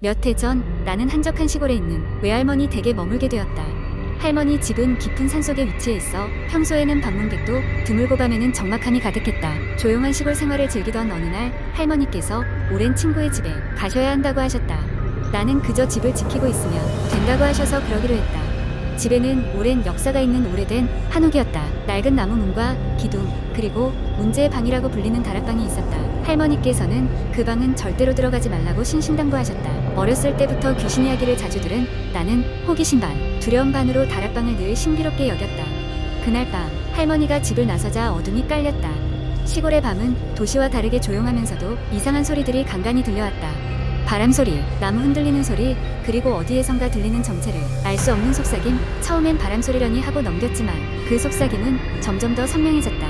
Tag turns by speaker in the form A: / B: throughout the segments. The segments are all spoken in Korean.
A: 몇 해 전 나는 한적한 시골에 있는 외할머니 댁에 머물게 되었다. 할머니 집은 깊은 산속에 위치해 있어 평소에는 방문객도 드물고 밤에는 적막함이 가득했다. 조용한 시골 생활을 즐기던 어느 날 할머니께서 오랜 친구의 집에 가셔야 한다고 하셨다. 나는 그저 집을 지키고 있으면 된다고 하셔서 그러기로 했다. 집에는 오랜 역사가 있는 오래된 한옥이었다. 낡은 나무 문과 기둥 그리고 문제의 방이라고 불리는 다락방이 있었다. 할머니께서는 그 방은 절대로 들어가지 말라고 신신당부하셨다. 어렸을 때부터 귀신 이야기를 자주 들은 나는 호기심 반, 두려움 반으로 다락방을 늘 신비롭게 여겼다. 그날 밤 할머니가 집을 나서자 어둠이 깔렸다. 시골의 밤은 도시와 다르게 조용하면서도 이상한 소리들이 간간히 들려왔다. 바람 소리, 나무 흔들리는 소리, 그리고 어디에선가 들리는 정체를 알 수 없는 속삭임. 처음엔 바람 소리려니 하고 넘겼지만 그 속삭임은 점점 더 선명해졌다.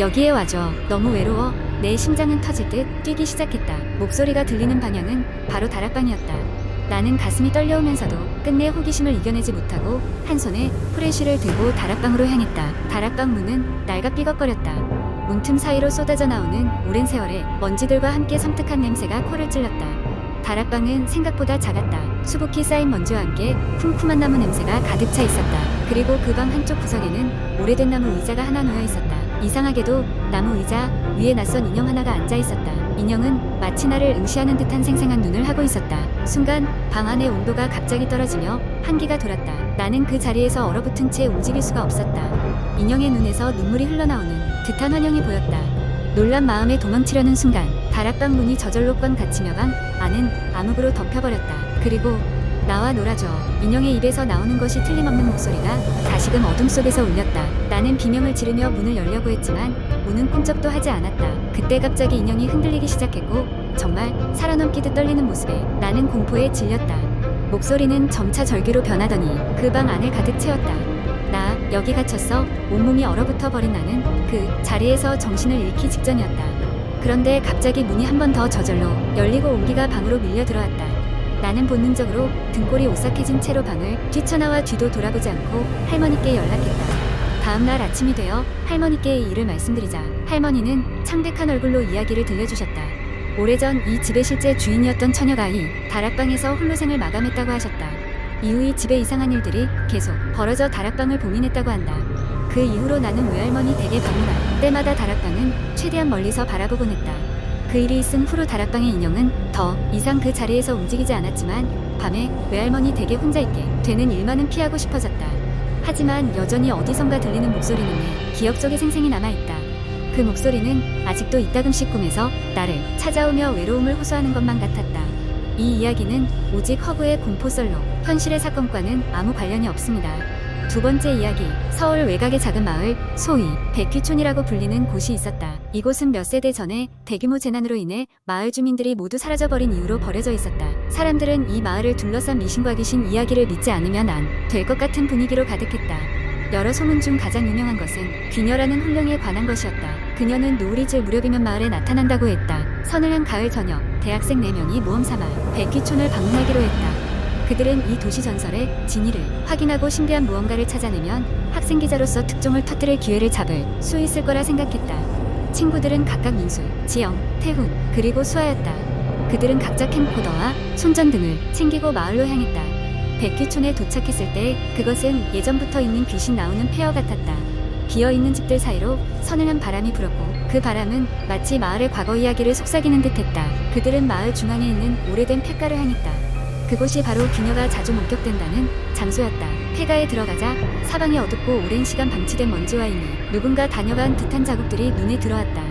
A: 여기에 와줘. 너무 외로워. 내 심장은 터질 듯 뛰기 시작했다. 목소리가 들리는 방향은 바로 다락방이었다. 나는 가슴이 떨려오면서도 끝내 호기심을 이겨내지 못하고 한 손에 프레쉬를 들고 다락방으로 향했다. 다락방 문은 낡아 삐걱거렸다. 문틈 사이로 쏟아져 나오는 오랜 세월의 먼지들과 함께 섬뜩한 냄새가 코를 찔렀다. 다락방은 생각보다 작았다. 수북히 쌓인 먼지와 함께 쿰쿰한 나무 냄새가 가득 차 있었다. 그리고 그 방 한쪽 구석에는 오래된 나무 의자가 하나 놓여 있었다. 이상하게도 나무 의자 위에 낯선 인형 하나가 앉아 있었다. 인형은 마치 나를 응시하는 듯한 생생한 눈을 하고 있었다. 순간 방 안의 온도가 갑자기 떨어지며 한기가 돌았다. 나는 그 자리에서 얼어붙은 채 움직일 수가 없었다. 인형의 눈에서 눈물이 흘러나오는 듯한 환영이 보였다. 놀란 마음에 도망치려는 순간 다락방 문이 저절로 꽝 닫히며 방 안은 암흑으로 덮여버렸다. 그리고 나와 놀아줘. 인형의 입에서 나오는 것이 틀림없는 목소리가 다시금 어둠 속에서 울렸다. 나는 비명을 지르며 문을 열려고 했지만 문은 꿈쩍도 하지 않았다. 그때 갑자기 인형이 흔들리기 시작했고 정말 살아넘기듯 떨리는 모습에 나는 공포에 질렸다. 목소리는 점차 절규로 변하더니 그 방 안을 가득 채웠다. 나 여기 갇혔어. 온몸이 얼어붙어 버린 나는 그 자리에서 정신을 잃기 직전이었다. 그런데 갑자기 문이 한 번 더 저절로 열리고 온기가 방으로 밀려 들어왔다. 나는 본능적으로 등골이 오싹해진 채로 방을 뛰쳐나와 뒤도 돌아보지 않고 할머니께 연락했다. 다음 날 아침이 되어 할머니께 이 일을 말씀드리자 할머니는 창백한 얼굴로 이야기를 들려주셨다. 오래전 이 집의 실제 주인이었던 처녀가 이 다락방에서 홀로 생을 마감했다고 하셨다. 이후 이 집에 이상한 일들이 계속 벌어져 다락방을 봉인했다고 한다. 그 이후로 나는 외할머니 댁에 방문할 때마다 다락방은 최대한 멀리서 바라보곤 했다. 그 일이 있은 후로 다락방의 인형은 더 이상 그 자리에서 움직이지 않았지만 밤에 외할머니 댁에 혼자 있게 되는 일만은 피하고 싶어졌다. 하지만 여전히 어디선가 들리는 목소리는 내 기억 속에 생생히 남아있다. 그 목소리는 아직도 이따금씩 꿈에서 나를 찾아오며 외로움을 호소하는 것만 같았다. 이 이야기는 오직 허구의 공포썰로 현실의 사건과는 아무 관련이 없습니다. 두 번째 이야기, 서울 외곽의 작은 마을, 소위 백귀촌이라고 불리는 곳이 있었다. 이곳은 몇 세대 전에 대규모 재난으로 인해 마을 주민들이 모두 사라져버린 이유로 버려져 있었다. 사람들은 이 마을을 둘러싼 미신과 귀신 이야기를 믿지 않으면 안 될 것 같은 분위기로 가득했다. 여러 소문 중 가장 유명한 것은 귀녀라는 혼령에 관한 것이었다. 그녀는 노을이 질 무렵이면 마을에 나타난다고 했다. 서늘한 가을 저녁, 대학생 4명이 모험 삼아 백귀촌을 방문하기로 했다. 그들은 이 도시 전설의 진위를 확인하고 신비한 무언가를 찾아내면 학생 기자로서 특종을 터뜨릴 기회를 잡을 수 있을 거라 생각했다. 친구들은 각각 민술, 지영, 태훈, 그리고 수아였다. 그들은 각자 캠코더와 손전 등을 챙기고 마을로 향했다. 백귀촌에 도착했을 때 그것은 예전부터 있는 귀신 나오는 폐허 같았다. 비어있는 집들 사이로 서늘한 바람이 불었고 그 바람은 마치 마을의 과거 이야기를 속삭이는 듯했다. 그들은 마을 중앙에 있는 오래된 폐가를 향했다. 그곳이 바로 귀녀가 자주 목격된다는 장소였다. 폐가에 들어가자 사방이 어둡고 오랜 시간 방치된 먼지와 이미 누군가 다녀간 듯한 자국들이 눈에 들어왔다.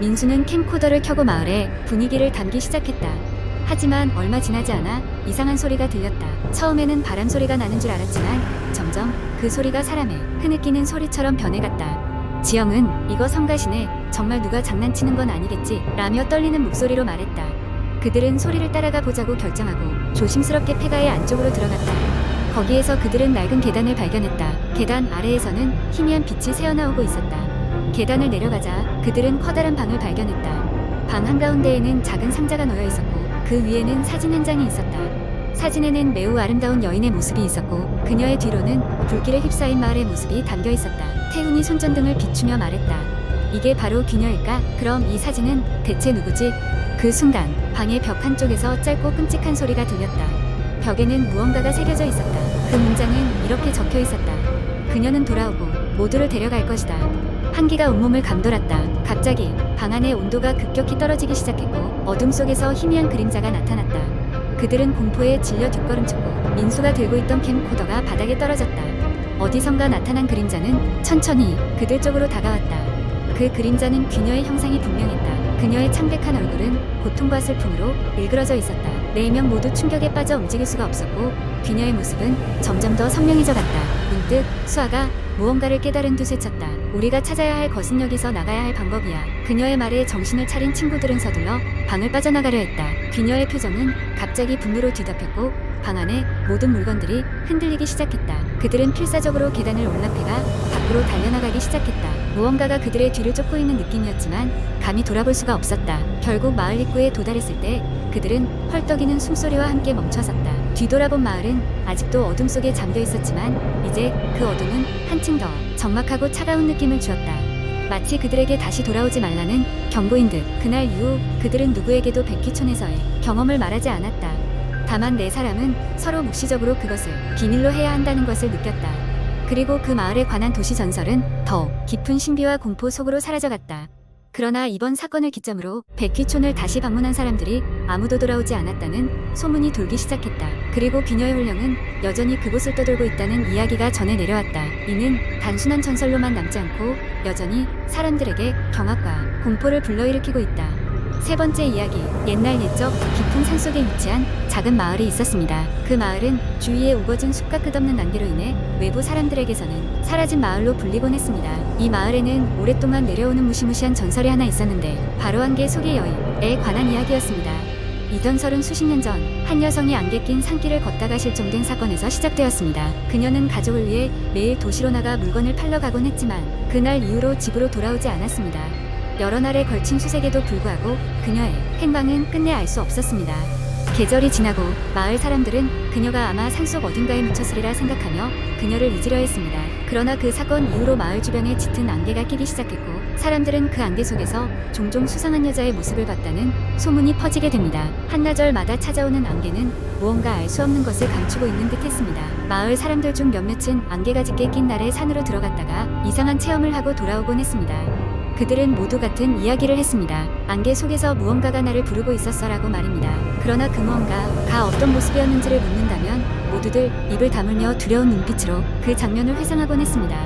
A: 민수는 캠코더를 켜고 마을에 분위기를 담기 시작했다. 하지만 얼마 지나지 않아 이상한 소리가 들렸다. 처음에는 바람 소리가 나는 줄 알았지만 점점 그 소리가 사람의 흐느끼는 소리처럼 변해갔다. 지영은 이거 성가시네. 정말 누가 장난치는 건 아니겠지. 라며 떨리는 목소리로 말했다. 그들은 소리를 따라가 보자고 결정하고 조심스럽게 폐가의 안쪽으로 들어갔다. 거기에서 그들은 낡은 계단을 발견했다. 계단 아래에서는 희미한 빛이 새어나오고 있었다. 계단을 내려가자 그들은 커다란 방을 발견했다. 방 한가운데에는 작은 상자가 놓여 있었고 그 위에는 사진 한 장이 있었다. 사진에는 매우 아름다운 여인의 모습이 있었고 그녀의 뒤로는 불길에 휩싸인 마을의 모습이 담겨 있었다. 태훈이 손전등을 비추며 말했다. 이게 바로 귀녀일까? 그럼 이 사진은 대체 누구지? 그 순간 방의 벽 한쪽에서 짧고 끔찍한 소리가 들렸다. 벽에는 무언가가 새겨져 있었다. 그 문장은 이렇게 적혀 있었다. 그녀는 돌아오고 모두를 데려갈 것이다. 한기가 온몸을 감돌았다. 갑자기 방 안의 온도가 급격히 떨어지기 시작했고 어둠 속에서 희미한 그림자가 나타났다. 그들은 공포에 질려 뒷걸음쳤고 민수가 들고 있던 캠코더가 바닥에 떨어졌다. 어디선가 나타난 그림자는 천천히 그들 쪽으로 다가왔다. 그 그림자는 귀녀의 형상이 분명했다. 그녀의 창백한 얼굴은 고통과 슬픔으로 일그러져 있었다. 네 명 모두 충격에 빠져 움직일 수가 없었고 귀녀의 모습은 점점 더 선명해져 갔다. 문득 수아가 무언가를 깨달은 듯 외쳤다. 우리가 찾아야 할 것은 여기서 나가야 할 방법이야. 그녀의 말에 정신을 차린 친구들은 서둘러 방을 빠져나가려 했다. 귀녀의 표정은 갑자기 분노로 뒤덮였고 방 안에 모든 물건들이 흔들리기 시작했다. 그들은 필사적으로 계단을 올라패가 밖으로 달려나가기 시작했다. 무언가가 그들의 뒤를 쫓고 있는 느낌이었지만 감히 돌아볼 수가 없었다. 결국 마을 입구에 도달했을 때 그들은 헐떡이는 숨소리와 함께 멈춰섰다. 뒤돌아본 마을은 아직도 어둠 속에 잠겨 있었지만 이제 그 어둠은 한층 더 적막하고 차가운 느낌을 주었다. 마치 그들에게 다시 돌아오지 말라는 경고인 듯 그날 이후 그들은 누구에게도 백희촌에서의 경험을 말하지 않았다. 다만 네 사람은 서로 묵시적으로 그것을 비밀로 해야 한다는 것을 느꼈다. 그리고 그 마을에 관한 도시 전설은 더욱 깊은 신비와 공포 속으로 사라져갔다. 그러나 이번 사건을 기점으로 백희촌을 다시 방문한 사람들이 아무도 돌아오지 않았다는 소문이 돌기 시작했다. 그리고 비녀의 훈령은 여전히 그곳을 떠돌고 있다는 이야기가 전해 내려왔다. 이는 단순한 전설로만 남지 않고 여전히 사람들에게 경악과 공포를 불러일으키고 있다. 세 번째 이야기, 옛날 옛적 깊은 산속에 위치한 작은 마을이 있었습니다. 그 마을은 주위에 우거진 숲과 끝없는 난기로 인해 외부 사람들에게서는 사라진 마을로 불리곤 했습니다. 이 마을에는 오랫동안 내려오는 무시무시한 전설이 하나 있었는데 바로 안개 속의 여인에 관한 이야기였습니다. 이 전설은 수십 년 전 한 여성이 안개 낀 산길을 걷다가 실종된 사건에서 시작되었습니다. 그녀는 가족을 위해 매일 도시로 나가 물건을 팔러 가곤 했지만 그날 이후로 집으로 돌아오지 않았습니다. 여러 날에 걸친 수색에도 불구하고 그녀의 행방은 끝내 알 수 없었습니다. 계절이 지나고 마을 사람들은 그녀가 아마 산속 어딘가에 묻혔으리라 생각하며 그녀를 잊으려 했습니다. 그러나 그 사건 이후로 마을 주변에 짙은 안개가 끼기 시작했고 사람들은 그 안개 속에서 종종 수상한 여자의 모습을 봤다는 소문이 퍼지게 됩니다. 한나절마다 찾아오는 안개는 무언가 알 수 없는 것을 감추고 있는 듯 했습니다. 마을 사람들 중 몇몇은 안개가 짙게 낀 날에 산으로 들어갔다가 이상한 체험을 하고 돌아오곤 했습니다. 그들은 모두 같은 이야기를 했습니다. 안개 속에서 무언가가 나를 부르고 있었어라고 말입니다. 그러나 그 무언가가 어떤 모습이었는지를 묻는다면 모두들 입을 다물며 두려운 눈빛으로 그 장면을 회상하곤 했습니다.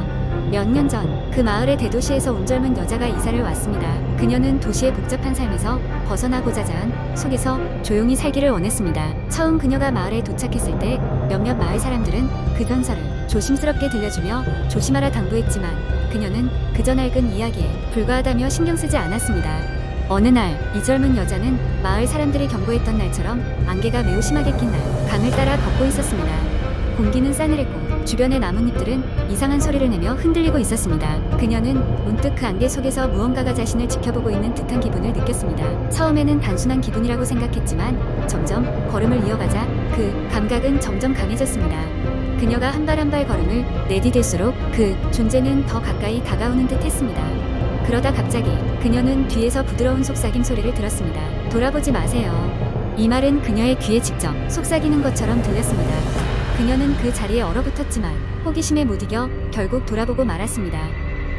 A: 몇 년 전 그 마을의 대도시에서 온 젊은 여자가 이사를 왔습니다. 그녀는 도시의 복잡한 삶에서 벗어나고자 한 속에서 조용히 살기를 원했습니다. 처음 그녀가 마을에 도착했을 때 몇몇 마을 사람들은 그 전설을 조심스럽게 들려주며 조심하라 당부했지만 그녀는 그저 낡은 이야기에 불과하다며 신경 쓰지 않았습니다. 어느 날 이 젊은 여자는 마을 사람들이 경고했던 날처럼 안개가 매우 심하게 낀 날 강을 따라 걷고 있었습니다. 공기는 싸늘했고 주변의 나뭇잎들은 이상한 소리를 내며 흔들리고 있었습니다. 그녀는 문득 그 안개 속에서 무언가가 자신을 지켜보고 있는 듯한 기분을 느꼈습니다. 처음에는 단순한 기분이라고 생각했지만 점점 걸음을 이어가자 그 감각은 점점 강해졌습니다. 그녀가 한 발 한 발 걸음을 내디딜수록 그 존재는 더 가까이 다가오는 듯 했습니다. 그러다 갑자기 그녀는 뒤에서 부드러운 속삭임 소리를 들었습니다. 돌아보지 마세요. 이 말은 그녀의 귀에 직접 속삭이는 것처럼 들렸습니다. 그녀는 그 자리에 얼어붙었지만 호기심에 못 이겨 결국 돌아보고 말았습니다.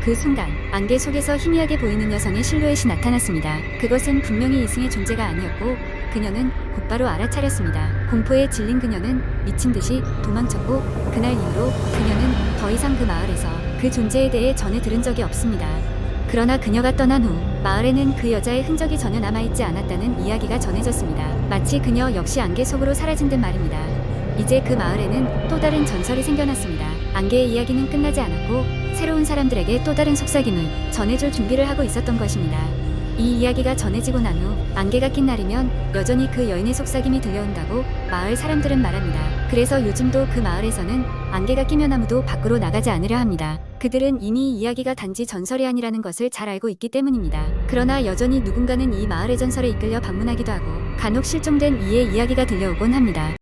A: 그 순간 안개 속에서 희미하게 보이는 여성의 실루엣이 나타났습니다. 그것은 분명히 이승의 존재가 아니었고 그녀는 곧바로 알아차렸습니다. 공포에 질린 그녀는 미친 듯이 도망쳤고 그날 이후로 그녀는 더 이상 그 마을에서 그 존재에 대해 전해 들은 적이 없습니다. 그러나 그녀가 떠난 후 마을에는 그 여자의 흔적이 전혀 남아있지 않았다는 이야기가 전해졌습니다. 마치 그녀 역시 안개 속으로 사라진 듯 말입니다. 이제 그 마을에는 또 다른 전설이 생겨났습니다. 안개의 이야기는 끝나지 않았고 새로운 사람들에게 또 다른 속삭임을 전해줄 준비를 하고 있었던 것입니다. 이 이야기가 전해지고 난 후 안개가 낀 날이면 여전히 그 여인의 속삭임이 들려온다고 마을 사람들은 말합니다. 그래서 요즘도 그 마을에서는 안개가 끼면 아무도 밖으로 나가지 않으려 합니다. 그들은 이미 이 이야기가 단지 전설이 아니라는 것을 잘 알고 있기 때문입니다. 그러나 여전히 누군가는 이 마을의 전설에 이끌려 방문하기도 하고 간혹 실종된 이의 이야기가 들려오곤 합니다.